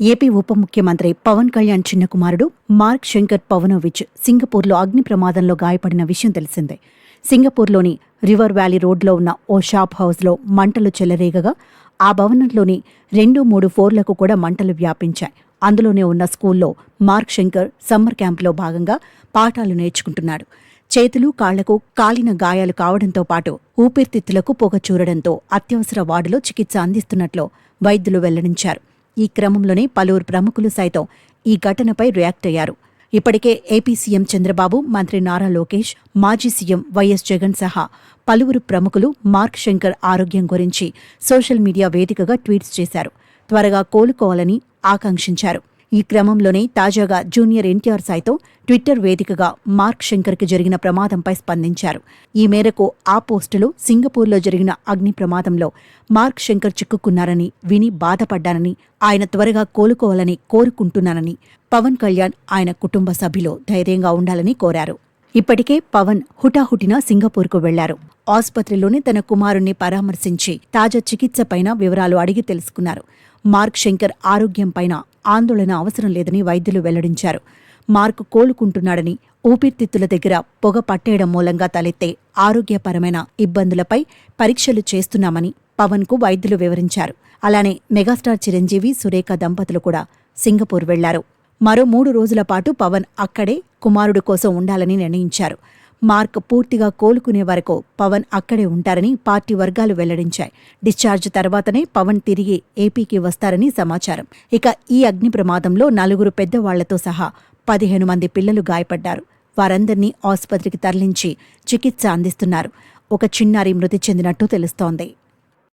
AP ఉప ముఖ్యమంత్రి పవన్ కళ్యాణ్ చిన్న కుమారుడు మార్క్ శంకర్ పవనోవిచ్ సింగపూర్లో అగ్ని ప్రమాదంలో గాయపడిన విషయం తెలిసిందే. సింగపూర్లోని రివర్ వ్యాలీ రోడ్లో ఉన్న ఓ షాప్ హౌస్లో మంటలు చెలరేగగా ఆ భవనంలోని రెండు మూడు ఫ్లోర్లకు కూడా మంటలు వ్యాపించాయి. అందులోనే ఉన్న స్కూల్లో మార్క్ శంకర్ సమ్మర్ క్యాంప్లో భాగంగా పాఠాలు నేర్చుకుంటున్నాడు. చేతులు కాళ్ళకు కాలిన గాయాలు కావడంతో పాటు ఊపిరితిత్తులకు పొగ చూరడంతో అత్యవసర వార్డులో చికిత్స అందిస్తున్నట్లు వైద్యులు వెల్లడించారు. ఈ క్రమంలోనే పలువురు ప్రముఖులు సైతం ఈ ఘటనపై రియాక్ట్ అయ్యారు. ఇప్పటికే ఏపీ సీఎం చంద్రబాబు మంత్రి నారా లోకేష్ మాజీ సీఎం వైఎస్ జగన్ సహా పలువురు ప్రముఖులు మార్క్ శంకర్ ఆరోగ్యం గురించి సోషల్ మీడియా వేదికగా ట్వీట్స్ చేశారు. త్వరగా కోలుకోవాలని ఆకాంక్షించారు. ఈ క్రమంలోనే తాజాగా జూనియర్ ఎన్టీఆర్ సైతం ట్విట్టర్ వేదికగా మార్క్ శంకర్కి జరిగిన ప్రమాదంపై స్పందించారు. ఈ మేరకు ఆ పోస్టులో సింగపూర్లో జరిగిన అగ్ని ప్రమాదంలో మార్క్ శంకర్ చిక్కుకున్నారని విని బాధపడ్డానని ఆయన త్వరగా కోలుకోవాలని కోరుకుంటున్నానని పవన్ కళ్యాణ్ ఆయన కుటుంబ సభ్యులు ధైర్యంగా ఉండాలని కోరారు. ఇప్పటికే పవన్ హుటాహుటిన సింగపూర్కు వెళ్ళారు. ఆసుపత్రిలోనే తన కుమారుణ్ణి పరామర్శించి తాజా చికిత్సపైన వివరాలు అడిగి తెలుసుకున్నారు. మార్క్ శంకర్ ఆరోగ్యంపైన ఆందోళన అవసరం లేదని వైద్యులు వెల్లడించారు. మార్క్ కోలుకుంటున్నాడని ఊపిరితిత్తుల దగ్గర పొగ పట్టేయడం మూలంగా తలెత్తే ఆరోగ్యపరమైన ఇబ్బందులపై పరీక్షలు చేస్తున్నామని పవన్కు వైద్యులు వివరించారు. అలానే మెగాస్టార్ చిరంజీవి సురేఖ దంపతులు కూడా సింగపూర్ వెళ్ళారు. మరో మూడు రోజుల పాటు పవన్ అక్కడే కుమారుడు కోసం ఉండాలని నిర్ణయించారు. మార్క్ పూర్తిగా కోలుకునే వరకు పవన్ అక్కడే ఉంటారని పార్టీ వర్గాలు వెల్లడించాయి. డిశ్చార్జ్ తర్వాతనే పవన్ తిరిగి ఏపీకి వస్తారని సమాచారం. ఇక ఈ అగ్ని ప్రమాదంలో నలుగురు పెద్దవాళ్ళతో సహా పదిహేను మంది పిల్లలు గాయపడ్డారు. వారందరినీ ఆసుపత్రికి తరలించి చికిత్స అందిస్తున్నారు. ఒక చిన్నారి మృతి చెందినట్టు తెలుస్తోంది.